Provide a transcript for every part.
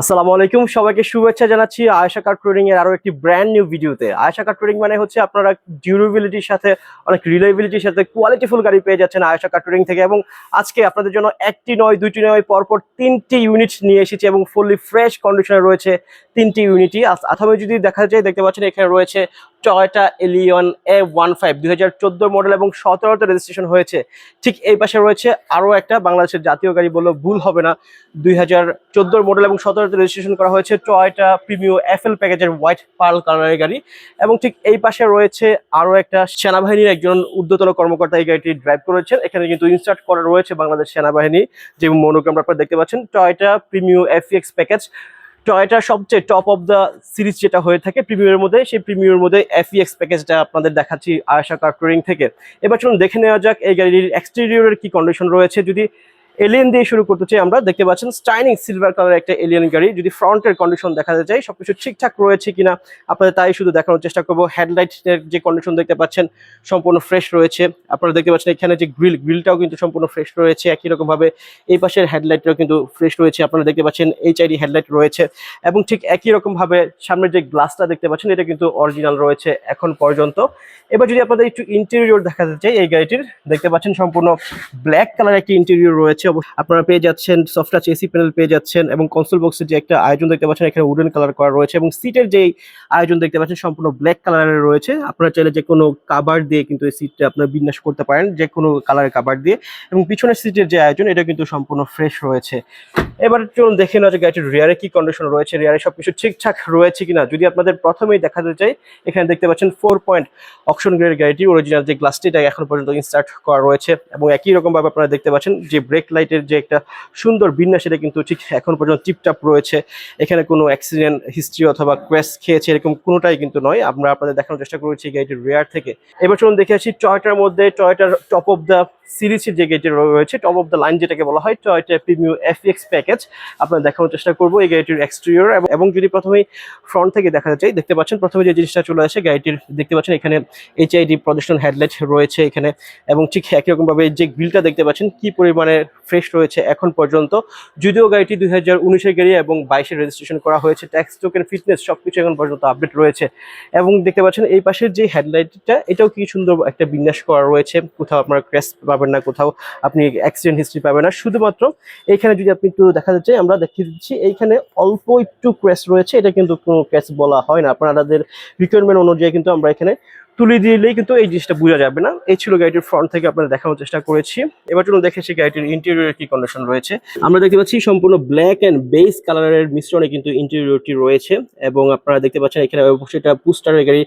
আসসালামু আলাইকুম, সবাইকে শুভেচ্ছা জানাচ্ছি আয়সা কার ট্রেডিং এর আরও একটি ব্র্যান্ড নিউ ভিডিওতে। আয়সা কার ট্রেডিং মানে হচ্ছে আপনারা ডিউরেবিলিটির সাথে, অনেক রিলায়েবিলিটির সাথে কোয়ালিটিফুল গাড়ি পেয়ে যাচ্ছেন আয়সা কার ট্রেডিং থেকে এবং আজকে আপনাদের জন্য একটি নয়, দুইটি নয়, পরপর তিনটি ইউনিট নিয়ে এসেছি এবং ফুললি ফ্রেশ কন্ডিশনে রয়েছে তিনটি ইউনিটই প্রথমে যদি দেখা যায়, দেখতে পাচ্ছেন এখানে রয়েছে Toyota Allion A one five দুই হাজার চোদ্দ মডেল এবং সতেরোতে রেজিস্ট্রেশন হয়েছে। ঠিক এই পাশে রয়েছে আরও একটা বাংলাদেশের জাতীয় গাড়ি বললেও ভুল হবে না। দুই মডেল এবং সতেরোতে রেজিস্ট্রেশন করা হয়েছে টয়টা প্রিমিও এফএল প্যাকেজের হোয়াইট পার্ল কালারের গাড়ি। এবং ঠিক এই পাশে রয়েছে আরও একটা সেনাবাহিনীর একজন ঊর্ধ্বতন কর্মকর্তা এই গাড়িটি ড্রাইভ করেছেন। এখানে কিন্তু ইনস্টার্ট করা রয়েছে বাংলাদেশ সেনাবাহিনী। যে মনোগ্রাম আপনারা দেখতে পাচ্ছেন, টয়টা প্রিমিও এফএক্স প্যাকেজ টয়টার সবচেয়ে টপ অফ দ্য সিরিজ যেটা হয়ে থাকে প্রিমিয়ার মধ্যে, সেই প্রিমিয়ার মধ্যে এফইএক্স প্যাকেজটা আপনাদের দেখাচ্ছি আয়সা কার্টোরিং থেকে। এবার চলুন দেখে নেওয়া যাক এই গাড়ির এক্সটেরিয়রের কি কন্ডিশন রয়েছে। যদি এলিয়েন দিয়ে শুরু করতে চাই আমরা, দেখতে পাচ্ছেন স্টাইনিং সিলভার কালার একটা এলিয়েন গাড়ি। যদি ফ্রন্টের কন্ডিশন দেখাতে চাই সবকিছু ঠিকঠাক রয়েছে কিনা, আপনাদের তাই শুধু দেখানোর চেষ্টা করব। হেডলাইটের যে কন্ডিশন দেখতে পাচ্ছেন, সম্পূর্ণ ফ্রেশ রয়েছে। আপনারা দেখতে পাচ্ছেন এখানে যে গ্রিল গ্রিলটাও কিন্তু সম্পূর্ণ ফ্রেশ রয়েছে, একই রকম ভাবে এই পাশের হেডলাইটটাও কিন্তু ফ্রেশ রয়েছে। আপনারা দেখতে পাচ্ছেন এইচআইডি হেডলাইট রয়েছে এবং ঠিক একই রকম ভাবে সামনের যে গ্লাসটা দেখতে পাচ্ছেন, এটা কিন্তু অরিজিনাল রয়েছে এখন পর্যন্ত। এবার যদি আপনাদের একটু ইন্টেরিয়র দেখাতে চাই, এই গাড়িটির, দেখতে পাচ্ছেন সম্পূর্ণ ব্ল্যাক কালার একটি ইন্টেরিয়র রয়েছে। অবশ্য আপনারা পেয়ে যাচ্ছেন সফটাচ এসি প্যানেল পেয়ে যাচ্ছেন এবং কনসোল বক্সের যে একটা আয়োজন দেখতে পাচ্ছেন, এখানে উডেন কালার করা রয়েছে এবং সিটের যে আয়োজন দেখতে পাচ্ছেন, সম্পূর্ণ ব্ল্যাক কালারের রয়েছে। আপনারা চাইলে যে কোনো কাভার দিয়ে কিন্তু এই সিটটা আপনারা বিন্যাস করতে পারেন, যে কোনো কালারের কাভার দিয়ে এবং পিছনের সিটের যে আয়োজন, এটা কিন্তু সম্পূর্ণ ফ্রেশ রয়েছে। এবার চলুন দেখে নেওয়া যে গাড়িটির রিয়ারে কি কন্ডিশন রয়েছে রিয়ারে সবকিছু ঠিকঠাক রয়েছে কিনা। যদি আপনাদের প্রথমেই দেখাতে চাই, এখানে দেখতে পাচ্ছেন ফোর পয়েন্ট অপশন গ্রেডের গাড়িটি অরিজিনাল যে গ্লাসটি এটা এখন পর্যন্ত ইনস্টার্ট করা রয়েছে এবং একই রকম ভাবে আপনারা দেখতে পাচ্ছেন যে ব্রেক লাইটের যে একটা সুন্দর বিন্যাস, সেটা কিন্তু ঠিক এখন পর্যন্ত টিপটাপ রয়েছে। এখানে কোনো অ্যাক্সিডেন্ট হিস্ট্রি অথবা ক্র্যাশ খেয়েছে, এরকম কোনোটাই কিন্তু নয়। আমরা আপনাদের দেখানোর চেষ্টা করেছি গাড়িটির রেয়ার থেকে। এবার চলুন দেখে আসি টয়টার মধ্যে, টয়টার টপ অফ দ্য সিরিজের যে গাড়িটি রয়েছে টপ অফ দ্য লাইন যেটাকে বলা হয় টয়টা প্রিমিও এফএক্স প্যাকেজ আপনারা দেখানোর চেষ্টা করব এই গাড়িটির এক্সটেরিয়র এবং যদি প্রথমেই ফ্রন্ট থেকে দেখা যায়, দেখতে পাচ্ছেন প্রথমে যে জিনিসটা চলে আসে, গাড়িটির দেখতে পাচ্ছেন এখানে এইচআইডি প্রদর্শন হেডলাইট রয়েছে এখানে। এবং ঠিক একই রকমভাবে যে গ্রিলটা দেখতে পাচ্ছেন, কি পরিমাণে ফ্রেশ রয়েছে এখন পর্যন্ত। যদিও গাড়িটি দুই হাজার উনিশের গাড়ি এবং বাইশের রেজিস্ট্রেশন করা হয়েছে ট্যাক্স টোকেন ফিটনেস সবকিছু এখন পর্যন্ত আপডেট রয়েছে। এবং দেখতে পাচ্ছেন এই পাশের যে হেডলাইটটা এটাও কি সুন্দর একটা বিন্যাস করা রয়েছে। কোথাও আপনার ক্র্যাশ পাবেন না, কোথাও আপনি অ্যাক্সিডেন্ট হিস্ট্রি পাবেন না। শুধুমাত্র এখানে যদি আপনি একটু দেখা যাচ্ছে আমরা দেখিয়ে দিচ্ছি, এইখানে অল্প একটু ক্র্যাশ রয়েছে। এটা কিন্তু কোনো ক্র্যাশ বলা হয় না। আপনাদের রিকোয়ারমেন্ট অনুযায়ী কিন্তু আমরা এখানে তুলে দিলেই কিন্তু এই জিনিসটা বোঝা যাবে না। এই ছিল গাড়িটির ফ্রন্ট থেকে আপনারা দেখানোর চেষ্টা করেছি। এবার চলুন দেখেছি গাড়িটির ইন্টেরিয়র কি কন্ডিশন রয়েছে। আমরা দেখতে পাচ্ছি সম্পূর্ণ ব্ল্যাক অ্যান্ড বেস কালারের মিশ্রণে কিন্তু ইন্টেরিয়রটি রয়েছে এবং আপনারা দেখতে পাচ্ছেন এখানে অবশ্যই এটা পুস্টারের গাড়ি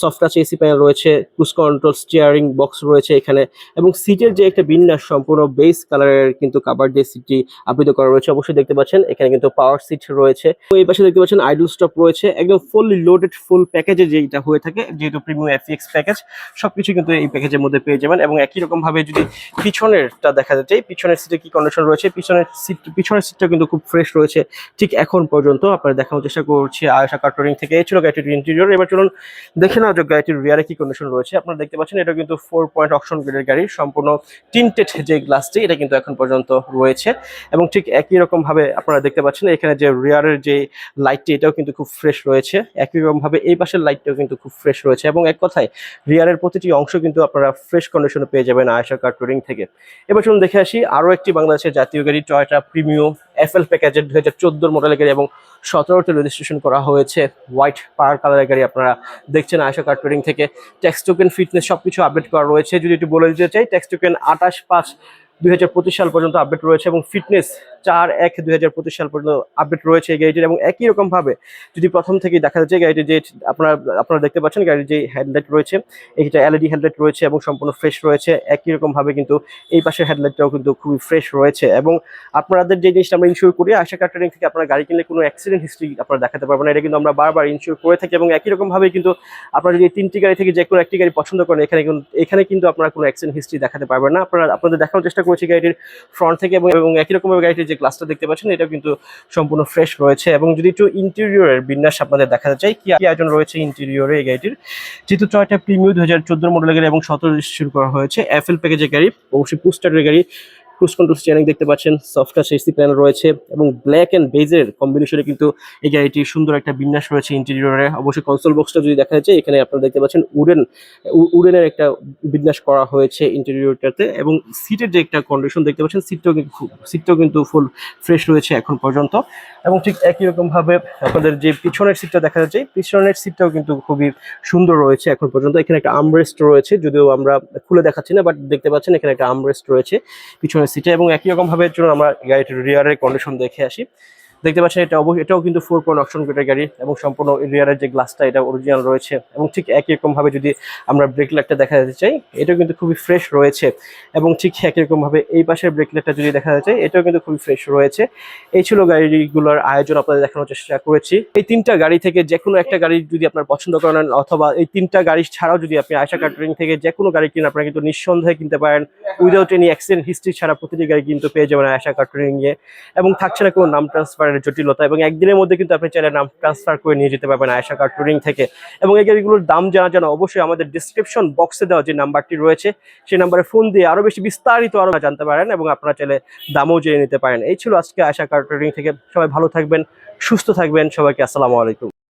সফট টাচ এসি প্যানেল রয়েছে ক্রুজ কন্ট্রোল স্টিয়ারিং বক্স রয়েছে এখানে এবং সিটের যে একটা বিন্যাস সম্পূর্ণ বেস কালারের কিন্তু কাভার দিয়ে সিটটি আবৃত করা রয়েছে, অবশ্যই দেখতে পাচ্ছেন এখানে কিন্তু পাওয়ার সিট রয়েছে। এই পাশে দেখতে পাচ্ছেন আইডল স্টপ রয়েছে, একদম ফুললি লোডেড ফুল প্যাকেজে যেটা হয়ে থাকে, যেহেতু প্রিমিয়াম এফএক্স প্যাকেজ সবকিছু কিন্তু এই প্যাকেজের মধ্যে পেয়ে যাবেন এবং একই রকম ভাবে যদি পিছনেরটা দেখা যাচ্ছে পিছনের সিটে কি কন্ডিশন রয়েছে? পিছনের সিট পিছনের সিটটা কিন্তু খুব ফ্রেশ রয়েছে ঠিক এখন পর্যন্ত। আপনারা দেখানোর চেষ্টা করছি আয়সা কার্টরিং থেকে। এই ছিল গাড়িটির ইন্টেরিয়র এবার চলুন দেখে নেওয়া যাক গাড়িটির রিয়ারে কি কন্ডিশন রয়েছে। আপনারা দেখতে পাচ্ছেন এটা কিন্তু ফোর পয়েন্ট অপশন গ্রেডের গাড়ি, সম্পূর্ণ টিন্টেড যে গ্লাসটি এটা কিন্তু এখন পর্যন্ত রয়েছে এবং ঠিক একই রকম ভাবে আপনারা দেখতে পাচ্ছেন এখানে যে রিয়ারের যে লাইটটি এটাও কিন্তু খুব ফ্রেশ রয়েছে। একই রকম ভাবে এই পাশের লাইটটাও কিন্তু খুব ফ্রেশ রয়েছে এবং এক কথায় রিয়ারের প্রতিটি অংশ কিন্তু আপনারা ফ্রেশ কন্ডিশনে পেয়ে যাবেন আয়সা কার টুরিং থেকে। এবার চলুন দেখে আসি আরও একটি বাংলাদেশের জাতীয় গাড়ি টয়টা প্রিমিয়াম এফএল প্যাকেজের দুই হাজার চোদ্দোর মডেলের গাড়ি এবং সতেরোতে রেজিস্ট্রেশন করা হয়েছে। হোয়াইট পার কালারের গাড়ি আপনারা দেখছেন আয়সা কার টুরিং থেকে। ট্যাক্স টোকেন ফিটনেস সব কিছু আপডেট করা রয়েছে। যদি একটু বলে দিতে চাই ট্যাক্স টোকেন আঠাশ পাঁচ দুই সাল পর্যন্ত আপডেট রয়েছে এবং ফিটনেস চার এক দুই সাল পর্যন্ত আপডেট রয়েছে এই গাড়িটির এবং একই রকম ভাবে যদি প্রথম থেকেই দেখা যাচ্ছে গাড়িটির যে আপনারা আপনারা দেখতে পাচ্ছেন গাড়ির যে হেডলাইট রয়েছে, এইটা এলইডি হেডলাইট রয়েছে এবং সম্পূর্ণ ফ্রেশ রয়েছে, একই রকম ভাবে কিন্তু এই পাশের হেডলাইটটাও কিন্তু খুবই ফ্রেশ রয়েছে এবং আপনাদের যে জিনিসটা আমরা ইনশিওর করি, আশা কাটারিং থেকে আপনারা গাড়ি কিনলে কোনো অ্যাক্সিডেন্ট হিস্ট্রি আপনারা দেখাতে পারবেন এটা কিন্তু আমরা বারবার ইনশিওর করে থাকি এবং একই রকম ভাবে কিন্তু আপনারা যদি তিনটি গাড়ি থেকে যে কোনো একটি গাড়ি পছন্দ করেন, এখানে এখানে কিন্তু আপনারা কোনো অ্যাক্সিডেন্ট হিস্ট্রি দেখাতে পারবেন না। আপনারা, আপনাদের দেখানোর চেষ্টা করেছি গাড়িটির ফ্রন্ট থেকে এবং একই রকমভাবে গাড়িটির যে গ্লাসটা দেখতে পাচ্ছেন এটা কিন্তু সম্পূর্ণ ফ্রেশ রয়েছে। এবং যদি একটু ইন্টেরিয়রের বিন্যাস আপনাদের দেখা যায় কি আয়োজন রয়েছে ইন্টেরিয়রে এই গাড়িটির? যেহেতু টয়টা প্রিমিয়াম দু হাজার চোদ্দোর মডেলের গাড়ি এবং সতেরো শুরু করা হয়েছে এফএল প্যাকেজের গাড়ি, অবশ্যই পুস্টারের গাড়ি ক্রুজ কন্ট্রোল স্টিয়ারিং দেখতে পাচ্ছেন সফট টাচ এসি প্যানেল রয়েছে এবং ব্ল্যাক এন্ড বেজের কম্বিনেশনে কিন্তু এই গাড়িটি সুন্দর একটা বিন্যাস রয়েছে ইন্টেরিয়রে অবশ্যই কনসোল বক্সটা যদি দেখা যাচ্ছে, এখানে আপনারা দেখতে পাচ্ছেন উডেন উডেনের একটা বিন্যাস করা হয়েছে ইন্টেরিয়রটাতে এবং সিটের যে একটা কন্ডিশন দেখতে পাচ্ছেন সিটটাও কিন্তু সিটটাও কিন্তু ফুল ফ্রেশ রয়েছে এখন পর্যন্ত। এবং ঠিক একই রকম ভাবে আপনাদের যে পিছনের সিটটা দেখা যাচ্ছে পিছনের সিটটাও কিন্তু খুবই সুন্দর রয়েছে এখন পর্যন্ত। এখানে একটা আমরেস্ট রয়েছে, যদিও আমরা খুলে দেখাচ্ছি না বাট দেখতে পাচ্ছেন এখানে একটা আমরেস্ট রয়েছে। পিছনের সিটে এবং একই রকম ভাবে চলুন আমরা গাড়িটির রিয়ারের কন্ডিশন দেখে আসি। দেখতে পাচ্ছেন এটা অবশ্যই, এটাও কিন্তু ফোর পয়েন্ট অপশন গেটের গাড়ি এবং সম্পূর্ণ রিয়ারের যে গ্লাসটা এটা অরিজিনাল রয়েছে এবং ঠিক একই রকম ভাবে যদি আমরা ব্রেক লাইটটা দেখা যেতে চাই, এটাও কিন্তু খুবই ফ্রেশ রয়েছে এবং ঠিক একই রকম ভাবে এই পাশের ব্রেক লাইটটা যদি দেখা যেতে চাই, এটাও কিন্তু খুবই ফ্রেশ রয়েছে। এই ছিল গাড়িগুলোর আয়োজন, আপনাদের দেখানোর চেষ্টা করেছি। এই তিনটা গাড়ি থেকে যে কোনো একটা গাড়ি যদি আপনার পছন্দ করেন অথবা এই তিনটা গাড়ি ছাড়াও যদি আপনি আয়সা কাটারিং থেকে যে কোনো গাড়ি কিনে আপনারা কিন্তু নিঃসন্দেহে কিনতে পারেন উইদাউট এনি অ্যাক্সিডেন্ট হিস্ট্রি ছাড়া প্রতিটি গাড়ি কিন্তু পেয়ে যাবেন আয়সা কাটারিং এ এবং থাকছে না কোনো নাম ট্রান্সফারের জটিলতা এবং একদিনের মধ্যে কিন্তু আপনি চাইলে নাম ট্রান্সফার করে নিয়ে যেতে পারবেন আয়সা কার টুরিং থেকে। এবং এই গাড়িগুলোর দাম জানা জানা অবশ্যই আমাদের ডিসক্রিপশন বক্সে দেওয়া যে নাম্বারটি রয়েছে, সেই নাম্বারে ফোন দিয়ে আরও বেশি বিস্তারিত আরও জানতে পারেন এবং আপনারা চাইলে দামও জেনে নিতে পারেন। এই ছিল আজকে আয়সা কার টুরিং থেকে। সবাই ভালো থাকবেন, সুস্থ থাকবেন। সবাইকে আসসালামু আলাইকুম।